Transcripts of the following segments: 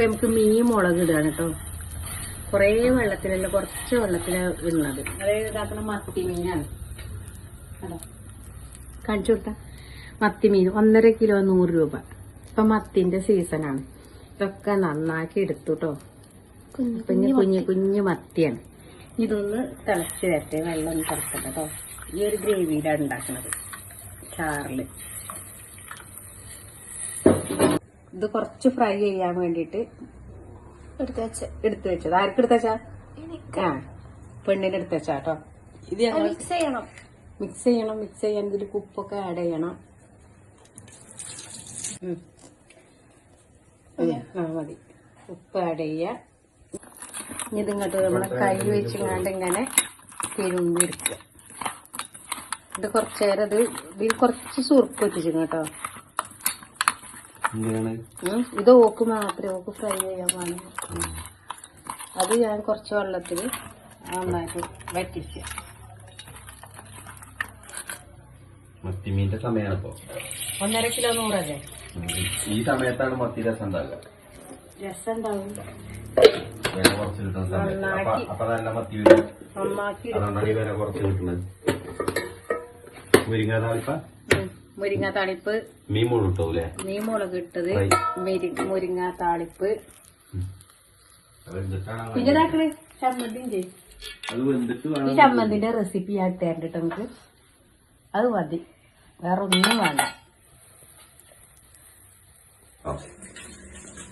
ഇപ്പൊ നമുക്ക് മീൻ മുളക് ഇടാണ് കേട്ടോ. കുറേ വെള്ളത്തിലല്ല കുറച്ച് വെള്ളത്തിലാണ് ഇടുന്നത്. അതായത് ഇതാക്കുന്ന മത്തി മീനാണ്. അതാ കാണിച്ചു കൊടുത്ത. മത്തി മീൻ ഒന്നര കിലോ നൂറ് രൂപ. ഇപ്പൊ മത്തിന്റെ സീസണാണ് ഇതൊക്കെ നന്നാക്കി എടുത്തു കേട്ടോ കുഞ്ഞു കുഞ്ഞു കുഞ്ഞു മത്തിയാണ്. ഇതൊന്ന് തിളച്ച് വരട്ടെ. വെള്ളം ഒന്ന് തിളക്കട്ടെ കേട്ടോ ഈ ഒരു ഗ്രേവിയിലാണ് ഉണ്ടാക്കുന്നത് ചാറിൽ. ഇത് കുറച്ച് ഫ്രൈ ചെയ്യാൻ വേണ്ടിയിട്ട് എടുത്ത് വെച്ച് എടുത്തു വെച്ചത്. ആർക്ക് എടുത്ത വെച്ചാ? ആ പെണ്ണിന് എടുത്ത് വെച്ചാ കേട്ടോ ഇത് ഞങ്ങൾ മിക്സ് ചെയ്യണം. മിക്സ് ചെയ്യണം മിക്സ് ചെയ്യാൻ ഇതിൽ ഉപ്പൊക്കെ ആഡ് ചെയ്യണം. ആ മതി. ഉപ്പ് ആഡ് ചെയ്യുക. ഇതിങ്ങോട്ട് നമ്മളെ കൈ വെച്ചിങ്ങാണ്ട് ഇങ്ങനെ തിരുമ്പിരിക്കുക ഇത് കുറച്ചേരം ഇത് ഇതിൽ കുറച്ച് സുറുക്ക് വെച്ചിരിക്കും കേട്ടോ. ഇത് ഓക്ക് മാത്രമേ ഓക്ക് ഫ്രൈ ചെയ്യാൻ പാടില്ല അത് ഞാൻ കുറച്ച് വെള്ളത്തിൽ നന്നായിട്ട് വറ്റിച്ച്. മത്തിമീന്റെ സമയമാണ് ഇപ്പോ. ഒന്നര കിലോ നൂറല്ലേ ഈ സമയത്താണ് മത്തി രസം ഉണ്ടാകുക രസം ഉണ്ടാവും. വില കുറച്ച് കിട്ടുന്ന സമയത്ത്. അപ്പൊ നന്നാക്കി. അപ്പൊ നല്ല മത്തി വരും അതുകൊണ്ടാണ് ഈ വില കുറച്ച് കിട്ടുന്നത്. മുരിങ്ങ താളിപ്പ? ഉം. മുരിങ്ങ താളിപ്പ്. മീൻ മുഴുട്ടോ അല്ലേ നീ മുളക് ഇട്ടത് മുരിങ്ങ താളിപ്പ്. പിന്നെ അത് വെന്തിട്ട് ഈ ചമ്മന്തിന്റെ റെസിപ്പി ഞാൻ തരണ്ട കേട്ടോ നമുക്ക് അത് മതി. വേറെ ഒന്നും വേണ്ട.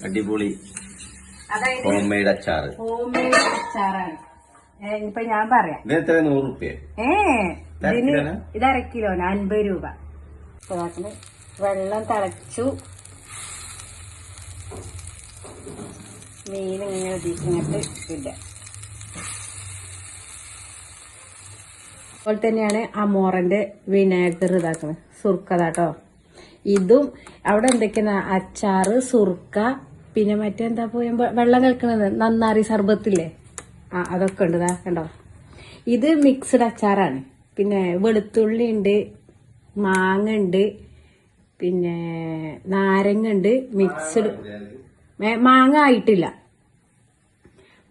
അടിപൊളി. ഹോം മെയ്ഡ് അച്ചാറ്. ഹോം മെയ്ഡ് അച്ചാറാണ് ഇപ്പൊ ഞാൻ പറയാം. എത്ര നൂറ് റുപ്യ ഏ? ഇത് അര കിലോന് അൻപത് രൂപ. ഇതാക്കണ്. വെള്ളം തിളച്ചു. മീൻ ഇങ്ങനെ ഉദ്ദേശിച്ചിട്ട് ഇല്ല അതുപോലെ തന്നെയാണ് അമോറന്റെ വിനാഗർ ഇതാക്കുന്നത് സുർക്കതാട്ടോ ഇതും അവിടെ എന്തൊക്കെയാണ്? അച്ചാറ് സുർക്ക പിന്നെ മറ്റെന്താ പോയ വെള്ളം കലക്കണത്? നന്നാറി സർബത്തില്ലേ? ആ അതൊക്കെ ഉണ്ട് കണ്ടോ. ഇത് മിക്സ്ഡ് അച്ചാറാണ്. പിന്നെ വെളുത്തുള്ളി ഉണ്ട്. മാങ്ങ ഉണ്ട് പിന്നെ നാരങ്ങ ഉണ്ട് മിക്സ്ഡ് മാങ്ങ ആയിട്ടില്ല.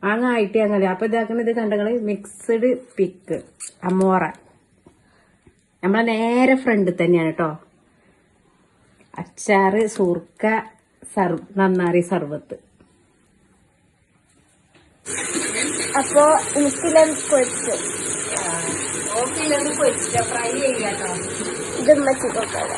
മാങ്ങ ആയിട്ട് അങ്ങനെ അപ്പൊ ഇതാക്കുന്ന ഇത് കണ്ടങ്ങൾ മിക്സ്ഡ് പിക്ക്. അമോറ. നമ്മളെ നേരെ ഫ്രണ്ട് തന്നെയാണ് കേട്ടോ. അച്ചാറ് സൂർക്ക സർവ് നന്നാറി സർവത്ത്. അപ്പൊ എനിക്കില്ലാം പൊരിച്ചു? ഫ്രൈ ചെയ്യാട്ടോ. ഇത് കൊടുക്കാം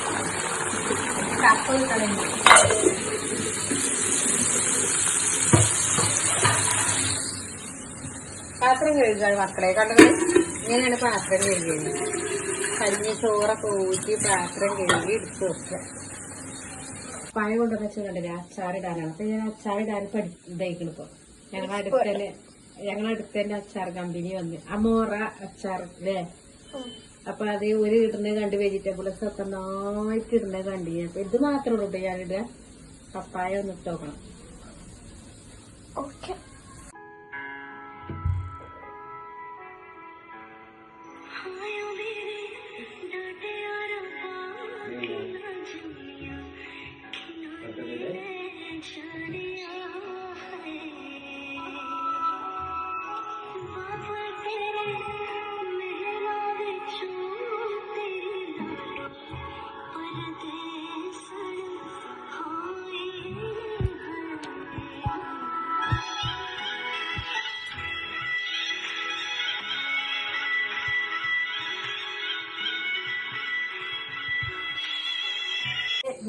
പാത്രം കഴുകാണ് മക്കളെ. കണ്ടത് ഇങ്ങനെയാണ് പാത്രം കഴുകിയത് കഞ്ഞി ചോറൊക്കെ ഊറ്റി പാത്രം കഴുകി എടുത്തു വെക്കുക. പഴം കൊണ്ടുവന്ന് വെച്ചാൽ കണ്ടില്ലേ അച്ചാറിടാനാണ്. അപ്പൊ ഞാൻ അച്ചാറിടാൻ ഇതായിക്കണം ഇപ്പൊ. ഞങ്ങളുടെ അടുത്ത് തന്നെ ഞങ്ങളുടെ അടുത്ത് തന്നെ അച്ചാർ കമ്പനി വന്ന്. അമോറ അച്ചാർ അല്ലേ? അപ്പൊ അത് ഒരു ഇടുന്ന കണ്ട് വെജിറ്റബിൾസ് ഒക്കെ നന്നായിട്ട് ഇടുന്ന കണ്ടി അപ്പൊ ഇത് മാത്രമേ ഉള്ളൂ കേട്ടോ ഞാനിടുക പപ്പായ ഒന്ന് ഇട്ട് നോക്കണം. ഓക്കെ.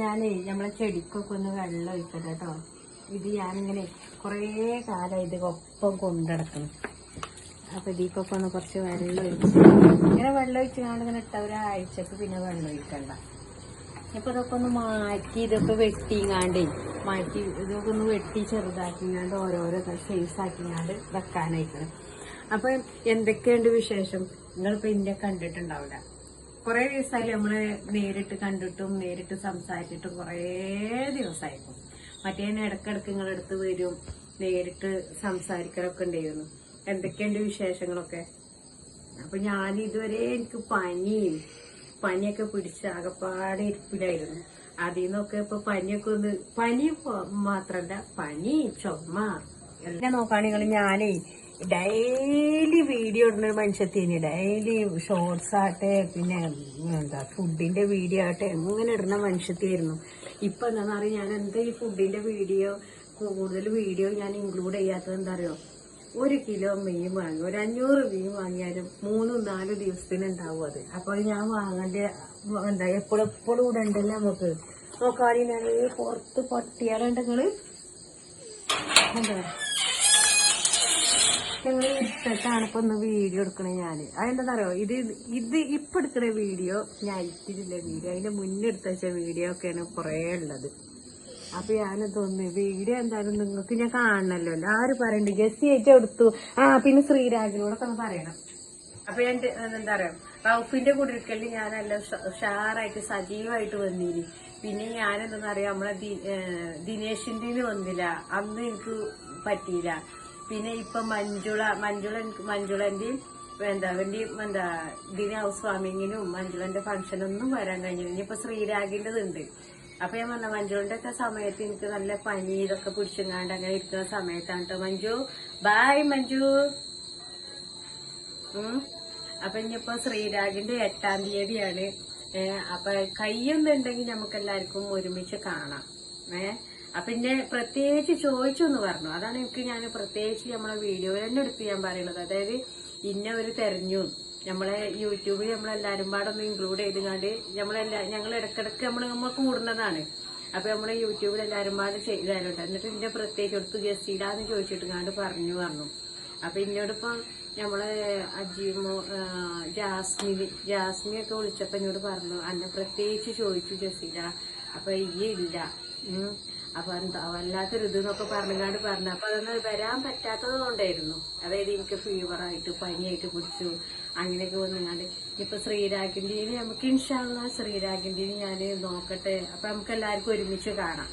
ഞാനേ നമ്മളെ ചെടിക്കൊക്കെ ഒന്ന് വെള്ളം ഒഴിക്കട്ടെ കേട്ടോ ഇത് ഞാനിങ്ങനെ കുറേ കാലം ഇത് ഒപ്പം കൊണ്ടിടക്കണം അപ്പൊ ഇതിക്കൊക്കെ ഒന്ന് കുറച്ച് വെള്ളം ഒഴിച്ച് ഇങ്ങനെ വെള്ളം ഒഴിച്ച് ഞാനിങ്ങനെ ഇങ്ങനെ ഇട്ട ഒരാഴ്ചക്ക് പിന്നെ വെള്ളം ഒഴിക്കണ്ട. ഇപ്പൊ ഇതൊക്കെ ഒന്ന് മാറ്റി ഇതൊക്കെ വെട്ടിങ്ങാണ്ടേ മാറ്റി ഇതൊക്കെ ഒന്ന് വെട്ടി ചെറുതാക്കിങ്ങാണ്ട് ഓരോരോ സൈസ് ആക്കിങ്ങാണ്ട് വെക്കാനായിക്കണം. അപ്പൊ എന്തൊക്കെയുണ്ട് വിശേഷം? നിങ്ങളിപ്പോ ഇന്ത്യ കണ്ടിട്ടുണ്ടാവില്ല കുറെ ദിവസമായി നമ്മൾ നേരിട്ട് കണ്ടിട്ടും നേരിട്ട് സംസാരിച്ചിട്ടും കുറേ ദിവസമായിരുന്നു മറ്റേ ഇടക്കിടക്ക് നിങ്ങളുടെ അടുത്ത് വരും നേരിട്ട് സംസാരിക്കലൊക്കെ ഉണ്ടായിരുന്നു. എന്തൊക്കെയുണ്ട് വിശേഷങ്ങളൊക്കെ? അപ്പൊ ഞാൻ ഇതുവരെ എനിക്ക് പനിയും പനിയൊക്കെ പിടിച്ച് ആകപ്പാടെ ഇരിപ്പിലായിരുന്നു. അതിൽ നിന്നൊക്കെ ഇപ്പൊ പനിയൊക്കെ ഒന്ന് പനി മാത്രല്ല പനി ചുമ എല്ലാം. ഞാനേ ഡെയിലി വീഡിയോ ഇടുന്ന ഒരു മനുഷ്യത്തിന് ഡെയിലി ഷോർട്സ് ആട്ടെ പിന്നെ എന്താ ഫുഡിന്റെ വീഡിയോ ആട്ടെ എങ്ങനെ ഇടുന്ന മനുഷ്യത്തിയായിരുന്നു ഇപ്പൊ എന്താണെന്ന് അറിയാം? ഞാൻ എന്താ ഈ ഫുഡിന്റെ വീഡിയോ കൂടുതൽ വീഡിയോ ഞാൻ ഇൻക്ലൂഡ് ചെയ്യാത്തത് എന്താ അറിയോ? ഒരു കിലോ മീൻ വാങ്ങി ഒരു അഞ്ഞൂറ് മീൻ വാങ്ങിയാലും മൂന്നും നാല് ദിവസത്തിന് ഉണ്ടാവും അത്. അപ്പോൾ ഞാൻ വാങ്ങേണ്ട എന്താ എപ്പോഴും എപ്പോഴും ഉണ്ടല്ലോ നമുക്ക്? നോക്കാൻ ഞാൻ പുറത്ത് പട്ടിയാലുണ്ടെങ്കിൽ എന്താ? ഞങ്ങൾ ഇട്ടിട്ടാണ് ഇപ്പൊ ഒന്ന് വീഡിയോ എടുക്കണേ ഞാൻ അതെന്താ അറിയോ ഇത് ഇത് ഇപ്പൊ എടുക്കണ വീഡിയോ ഞാൻ ഇട്ടിട്ടില്ല വീഡിയോ അതിന്റെ മുന്നേ എടുത്ത വീഡിയോ ഒക്കെയാണ് കുറേ ഉള്ളത്. അപ്പൊ ഞാനിതൊന്ന് വീഡിയോ എന്തായാലും നിങ്ങൾക്ക് ഞാൻ കാണണല്ലോ. ആര് പറയണ്ട് ജെസ്സി ആയിട്ട് എടുത്തു. ആ പിന്നെ ശ്രീരാജിനോടൊക്കെ ഒന്ന് പറയണം. അപ്പൊ ഞാൻ എന്താ പറയാ റൌഫിന്റെ ഞാൻ നല്ല ഉഷാറായിട്ട് സജീവമായിട്ട് വന്നിനി. പിന്നെ ഞാൻ പറയാ നമ്മളെ ദിനേശിന്റെ വന്നില്ല. അന്ന് എനിക്ക് പറ്റിയില്ല. പിന്നെ ഇപ്പൊ മഞ്ജുള മഞ്ജുള മഞ്ജുളന്റെയും എന്താ വേണ്ടി എന്താ ഇതിന് ഹൗസ് വാമിങ്ങിനും മഞ്ജുളന്റെ ഫംഗ്ഷനൊന്നും വരാൻ കഴിഞ്ഞില്ല. ശ്രീരാഗിന്റെ ഉണ്ട് അപ്പൊ ഞാൻ പറഞ്ഞ മഞ്ജുളന്റെ ഒക്കെ സമയത്ത് എനിക്ക് നല്ല പനി ഇതൊക്കെ പിടിച്ചെങ്ങാണ്ട് അങ്ങനെ ഇരിക്കുന്ന സമയത്താണ് കേട്ടോ മഞ്ജു ബായ് മഞ്ജു. അപ്പൊ ഇനിയിപ്പോ ശ്രീരാഗിന്റെ എട്ടാം തീയതിയാണ്. അപ്പൊ കയ്യൊന്നുണ്ടെങ്കിൽ നമുക്ക് എല്ലാവർക്കും ഒരുമിച്ച് കാണാം. ഏഹ് അപ്പൊ പിന്നെ പ്രത്യേകിച്ച് ചോദിച്ചു എന്ന് പറഞ്ഞു. അതാണ് എനിക്ക് ഞാൻ പ്രത്യേകിച്ച് നമ്മളെ വീഡിയോ തന്നെ എടുത്ത് ഞാൻ പറയുന്നത് അതായത് ഇന്ന ഒരു തെരഞ്ഞു. നമ്മളെ യൂട്യൂബിൽ നമ്മളെല്ലാരും പാടൊന്ന് ഇൻക്ലൂഡ് ചെയ്തുകൊണ്ട് നമ്മളെല്ലാ ഞങ്ങൾ ഇടക്കിടക്ക് നമ്മൾ നമ്മൾ കൂടുന്നതാണ് അപ്പൊ നമ്മളെ യൂട്യൂബിൽ എല്ലാരും പാട് ചെയ്താലുണ്ട്. എന്നിട്ട് ഇന്ന പ്രത്യേകിച്ച് എടുത്ത് ജസീലാന്ന് ചോദിച്ചിട്ട് കണ്ട് പറഞ്ഞു പറഞ്ഞു. അപ്പൊ എന്നോടിപ്പം നമ്മളെ അജീമോ ജാസ്മിനെ ഒക്കെ വിളിച്ചപ്പോ എന്നോട് പറഞ്ഞു. അന്നെ പ്രത്യേകിച്ച് ചോദിച്ചു ജസീല അപ്പൊ ഈ ഇല്ല. അപ്പൊ എന്താ വല്ലാത്തൊരു ഇത് എന്നൊക്കെ പറഞ്ഞുകൊണ്ട് പറഞ്ഞു. അപ്പൊ അതൊന്ന് വരാൻ പറ്റാത്തത് കൊണ്ടായിരുന്നു. അതായത് എനിക്ക് ഫീവറായിട്ട് പനിയായിട്ട് പിടിച്ചു അങ്ങനെയൊക്കെ വന്നുകൊണ്ട് ഇപ്പൊ ശ്രീരാഗിന്റെ നമുക്ക് ഇൻഷാള്ള ശ്രീരാഗിന്റെ ഞാൻ നോക്കട്ടെ. അപ്പൊ നമുക്ക് എല്ലാവർക്കും ഒരുമിച്ച് കാണാം.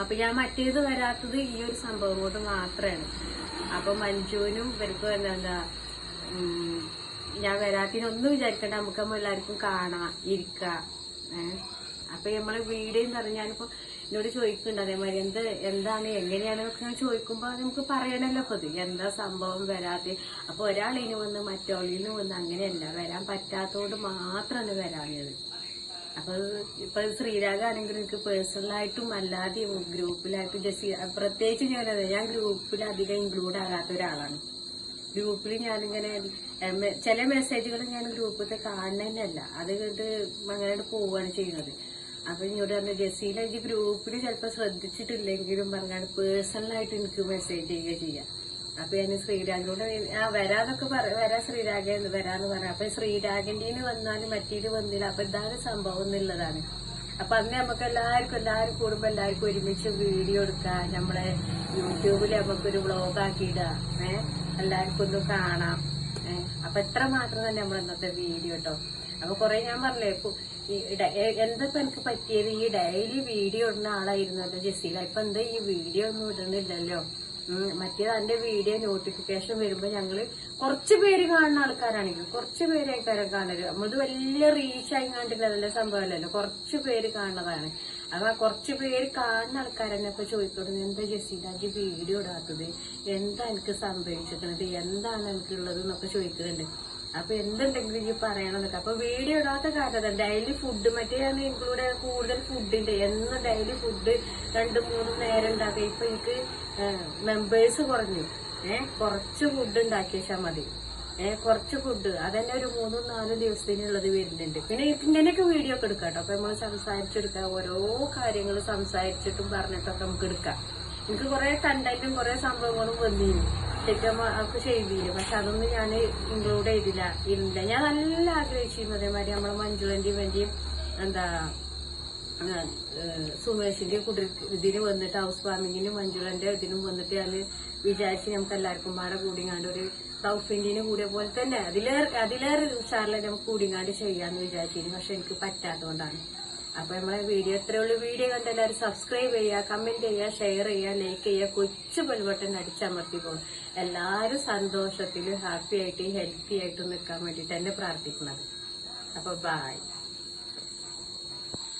അപ്പൊ ഞാൻ മറ്റേത് വരാത്തത് ഈ ഒരു സംഭവം കൊണ്ട് മാത്രമാണ് അപ്പൊ മഞ്ജുവിനും ഇവർക്കും എന്താ ഞാൻ വരാത്തിനൊന്നും വിചാരിക്കണ്ട. നമുക്ക് എല്ലാവർക്കും കാണാം ഇരിക്കാം. ഏഹ് അപ്പൊ നമ്മളെ വീഡിയോ എന്ന് പറഞ്ഞാൽ ഞാനിപ്പോ എന്നോട് ചോദിക്കുന്നുണ്ട് അതേമാതിരി എന്ത് എന്താണ് എങ്ങനെയാണ് എന്നൊക്കെ ഞാൻ ചോദിക്കുമ്പോ നമുക്ക് പറയണല്ലോ അപ്പൊ എന്താ സംഭവം? വരാതെ അപ്പൊ ഒരാളിന് വന്ന് മറ്റോളിന് വന്ന് അങ്ങനെയല്ല. വരാൻ പറ്റാത്തതുകൊണ്ട് മാത്രമാണ് വരാഞ്ഞത്. അപ്പൊ ഇപ്പൊ ശ്രീരാഗാണെങ്കിൽ എനിക്ക് പേഴ്സണലായിട്ടും അല്ലാതെയും ഗ്രൂപ്പിലായിട്ടും ജസ്റ്റ് പ്രത്യേകിച്ച് ഞാനത് ഞാൻ ഗ്രൂപ്പിൽ അധികം ഇൻക്ലൂഡ് ആകാത്ത ഒരാളാണ്. ഗ്രൂപ്പിൽ ഞാനിങ്ങനെ ചില മെസ്സേജുകൾ ഞാൻ ഗ്രൂപ്പിലത്തെ കാണുന്നതന്നെയല്ല. അത് കണ്ട് അങ്ങനെ പോവുകയാണ് ചെയ്യുന്നത്. അപ്പൊ ഇങ്ങോട്ട് പറഞ്ഞ ജസീല ഈ ഗ്രൂപ്പിൽ ചിലപ്പോൾ ശ്രദ്ധിച്ചിട്ടില്ലെങ്കിലും പറഞ്ഞാൽ പേഴ്സണലായിട്ട് എനിക്ക് മെസ്സേജ് ചെയ്യുക ചെയ്യാം. അപ്പൊ ഞാൻ ശ്രീരാഗിനോട് ആ വരാന്നൊക്കെ പറ വരാ ശ്രീരാഗ വരാന്ന് പറയാം അപ്പൊ ശ്രീരാഗിന്റെ വന്നാലും മറ്റേത് വന്നില്ല. അപ്പൊ ഇതാണ് സംഭവം എന്നുള്ളതാണ്. അപ്പൊ അന്ന് നമുക്ക് എല്ലാവർക്കും എല്ലാവരും കൂടുമ്പോ എല്ലാവർക്കും ഒരുമിച്ച് വീഡിയോ എടുക്കാം. നമ്മളെ യൂട്യൂബിൽ നമുക്കൊരു വ്ളോഗ് ആക്കിയിടാം ഏഹ് എല്ലാവർക്കും ഒന്ന് കാണാം. അപ്പൊ എത്ര മാത്രം തന്നെ നമ്മൾ ഇന്നത്തെ വീഡിയോ കേട്ടോ അപ്പൊ കൊറേ ഞാൻ പറഞ്ഞില്ലേ ഇപ്പൊ ഈ ഡ- എന്താ എനിക്ക് പറ്റിയത്? ഈ ഡെയിലി വീഡിയോ ഇടുന്ന ആളായിരുന്നല്ലോ ജെസീല ഇപ്പൊ എന്താ ഈ വീഡിയോ ഒന്നും ഇടുന്നില്ലല്ലോ മറ്റേത് അതിന്റെ വീഡിയോ നോട്ടിഫിക്കേഷൻ വരുമ്പോ ഞങ്ങൾ കുറച്ച് പേര് കാണുന്ന ആൾക്കാരാണെങ്കിൽ കുറച്ച് പേര് ആൾക്കാരെ കാണരുത് നമ്മളത് വലിയ റീച്ച് ആയി കണ്ടില്ല സംഭവമല്ലല്ലോ. കുറച്ച് പേര് കാണുന്നതാണ്. അപ്പൊ ആ കുറച്ച് പേര് കാണുന്ന ആൾക്കാരെന്നെ ഇപ്പൊ ചോദിക്കുന്നത് എന്താ ജസീലാജി വീഡിയോ ഇടാത്തത്? എന്താ എനിക്ക് സംഭവിച്ചിരിക്കണത്? എന്താണ് എനിക്കുള്ളത്? എന്നൊക്കെ ചോദിക്കുന്നുണ്ട്. അപ്പൊ എന്തുണ്ടെങ്കിലും ഈ പറയണമെന്നൊക്കെ അപ്പൊ വീഡിയോ ഇടാത്ത കാരണം ഡെയിലി ഫുഡ് മറ്റേ ഞാൻ ഇൻക്ലൂഡ് കൂടുതൽ ഫുഡിന്റെ എന്നും ഡെയിലി ഫുഡ് രണ്ടു മൂന്ന് നേരം ഉണ്ടാക്കുക. ഇപ്പൊ എനിക്ക് മെമ്പേഴ്സ് കുറഞ്ഞു. ഏഹ് കുറച്ച് ഫുഡ് ഉണ്ടാക്കിയാൽ മതി. ഏഹ് കുറച്ച് ഫുഡ് അതന്നെ ഒരു മൂന്നും നാലും ദിവസത്തിനുള്ളത് വരുന്നുണ്ട്. പിന്നെ ഇങ്ങനെയൊക്കെ വീഡിയോ ഒക്കെ എടുക്കാം കേട്ടോ. അപ്പൊ നമ്മൾ സംസാരിച്ചെടുക്കാം. ഓരോ കാര്യങ്ങൾ സംസാരിച്ചിട്ടും പറഞ്ഞിട്ടൊക്കെ നമുക്ക് എടുക്കാം. എനിക്ക് കുറെ കണ്ടന്റും കുറെ സംഭവങ്ങളും വന്നിരുന്നു. ശരിക്കും അവർക്ക് ചെയ്തില്ല. പക്ഷെ അതൊന്നും ഞാൻ ഇൻക്ലൂഡ് ചെയ്തില്ല ഇരുന്നില്ല. ഞാൻ നല്ല ആഗ്രഹിച്ചിരുന്നു അതേമാതിരി നമ്മളെ മഞ്ജുളന്റെയും വേണ്ടിയും എന്താ സുമേഷിന്റെ കുടി ഇതിന് വന്നിട്ട് ഹൗസ് വാമിങ്ങിനും മഞ്ജുളന്റെ ഇതിനും വന്നിട്ട് ഞാൻ വിചാരിച്ച് നമുക്ക് എല്ലാവർക്കും പാടെ കൂടിങ്ങാണ്ട് ഒരു ഇന്ത്യന് കൂടിയ പോലെ തന്നെ അതിലേറെ അതിലേറെ ഉഷാറിലെ നമുക്ക് കൂടിങ്ങാണ്ട് ചെയ്യാന്ന് വിചാരിച്ചിരുന്നു. പക്ഷെ എനിക്ക് പറ്റാത്തതുകൊണ്ടാണ്. അപ്പൊ നമ്മളെ വീഡിയോ എത്രയുള്ള വീഡിയോ കണ്ട് എല്ലാവരും സബ്സ്ക്രൈബ് ചെയ്യുക കമന്റ് ചെയ്യുക ഷെയർ ചെയ്യുക ലൈക്ക് ചെയ്യുക. കൊച്ചു ബെൽബട്ടൺ അടിച്ചമർത്തി പോകും. എല്ലാവരും സന്തോഷത്തിൽ ഹാപ്പി ആയിട്ട് ഹെൽത്തി ആയിട്ട് നിൽക്കാൻ വേണ്ടിയിട്ട് തന്നെ പ്രാർത്ഥിക്കുന്നത്. അപ്പൊ ബായ്